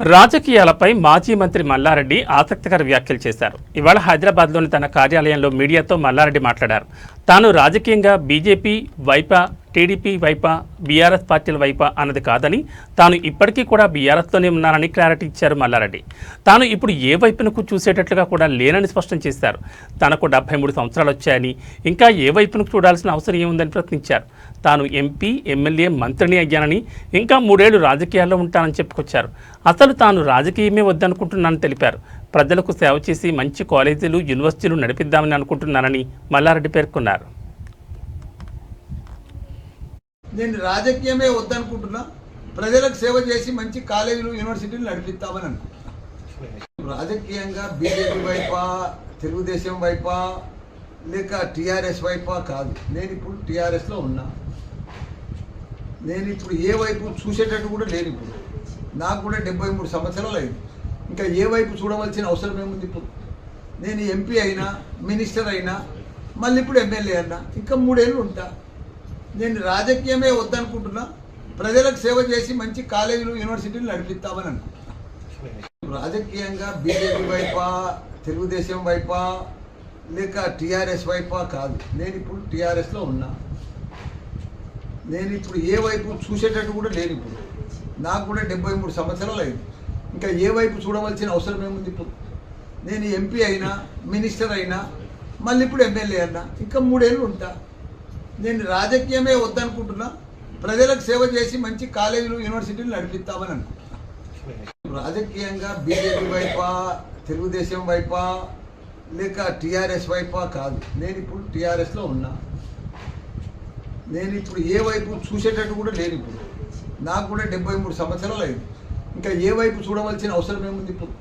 రాజకీయాలపై మాజీ మంత్రి మల్లారెడ్డి ఆసక్తికర వ్యాఖ్యలు చేశారు. ఇవాళ హైదరాబాద్లోని తన కార్యాలయంలో మీడియాతో మల్లారెడ్డి మాట్లాడారు. తాను రాజకీయంగా బీజేపీ వైపా టీడీపీ వైపా బీఆర్ఎస్ పార్టీల వైపా అన్నది కాదని తాను ఇప్పటికీ కూడా బీఆర్ఎస్తోనే ఉన్నానని క్లారిటీ ఇచ్చారు మల్లారెడ్డి. తాను ఇప్పుడు ఏ వైపునకు చూసేటట్లుగా కూడా లేనని స్పష్టం చేశారు. తనకు డెబ్బై మూడు సంవత్సరాలు వచ్చాయని ఇంకా ఏ వైపునకు చూడాల్సిన అవసరం ఏముందని ప్రశ్నించారు. తాను ఎంపీ ఎమ్మెల్యే మంత్రిని అయ్యానని ఇంకా మూడేళ్ళు రాజకీయాల్లో ఉంటానని చెప్పుకొచ్చారు. అసలు తాను రాజకీయమే వద్దనుకుంటున్నానని తెలిపారు. ప్రజలకు సేవ చేసి మంచి కాలేజీలు యూనివర్సిటీలు నడిపిద్దామని అనుకుంటున్నానని మల్లారెడ్డి పేర్కొన్నారు. నేను రాజకీయమే వద్దనుకుంటున్నా. ప్రజలకు సేవ చేసి మంచి కాలేజీలు యూనివర్సిటీలు నడిపిస్తామని అనుకుంటున్నా. రాజకీయంగా బీజేపీ వైపా తెలుగుదేశం వైపా లేక టీఆర్ఎస్ వైపా కాదు. నేను ఇప్పుడు టీఆర్ఎస్లో ఉన్నా. నేను ఇప్పుడు ఏ వైపు చూసేటట్టు కూడా లేను ఇప్పుడు. నాకు కూడా డెబ్బై మూడు సంవత్సరాలు అయింది. ఇంకా ఏ వైపు చూడవలసిన అవసరం ఏముంది ఇప్పుడు? నేను ఎంపీ అయినా మినిస్టర్ అయినా మళ్ళీ ఇప్పుడు ఎమ్మెల్యే అయినా ఇంకా మూడేళ్ళు ఉంటా. నేను రాజకీయమే వద్దనుకుంటున్నా. ప్రజలకు సేవ చేసి మంచి కాలేజీలు యూనివర్సిటీలు నడిపిస్తామని అనుకుంటున్నా. రాజకీయంగా బీజేపీ వైపా తెలుగుదేశం వైపా లేక టీఆర్ఎస్ వైపా కాదు. నేను ఇప్పుడు టీఆర్ఎస్లో ఉన్నా. నేను ఇప్పుడు ఏ వైపు చూసేటట్టు కూడా లేను ఇప్పుడు. నాకు కూడా డెబ్బై మూడు సంవత్సరాలు అయింది. ఇంకా ఏ వైపు చూడవలసిన అవసరం ఏముంది ఇప్పుడు? నేను ఎంపీ అయినా మినిస్టర్ అయినా మళ్ళీ ఇప్పుడు ఎమ్మెల్యే అయినా ఇంకా మూడేళ్ళు ఉంటా. నేను రాజకీయమే వద్దనుకుంటున్నా. ప్రజలకు సేవ చేసి మంచి కాలేజీలు యూనివర్సిటీలు నడిపిస్తామని అనుకుంటున్నా. రాజకీయంగా బీజేపీ వైపా తెలుగుదేశం వైపా లేక టీఆర్ఎస్ వైపా కాదు. నేను ఇప్పుడు టీఆర్ఎస్లో ఉన్నా. నేను ఇప్పుడు ఏ వైపు చూసేటట్టు కూడా లేను ఇప్పుడు. నాకు కూడా డెబ్బై మూడు సంవత్సరాలు అయింది. ఇంకా ఏ వైపు చూడవలసిన అవసరం ఏముంది ఇప్పుడు?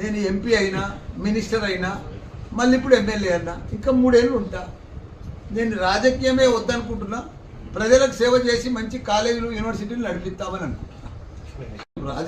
నేను ఎంపీ అయినా మినిస్టర్ అయినా మళ్ళీ ఇప్పుడు ఎమ్మెల్యే అయినా ఇంకా మూడేళ్ళు ఉంటా. నేను రాజకీయమే వద్దనుకుంటున్నా. ప్రజలకు సేవ చేసి మంచి కాలేజీలు యూనివర్సిటీలు నడిపిస్తామని అనుకుంటున్నా. రాజకీయ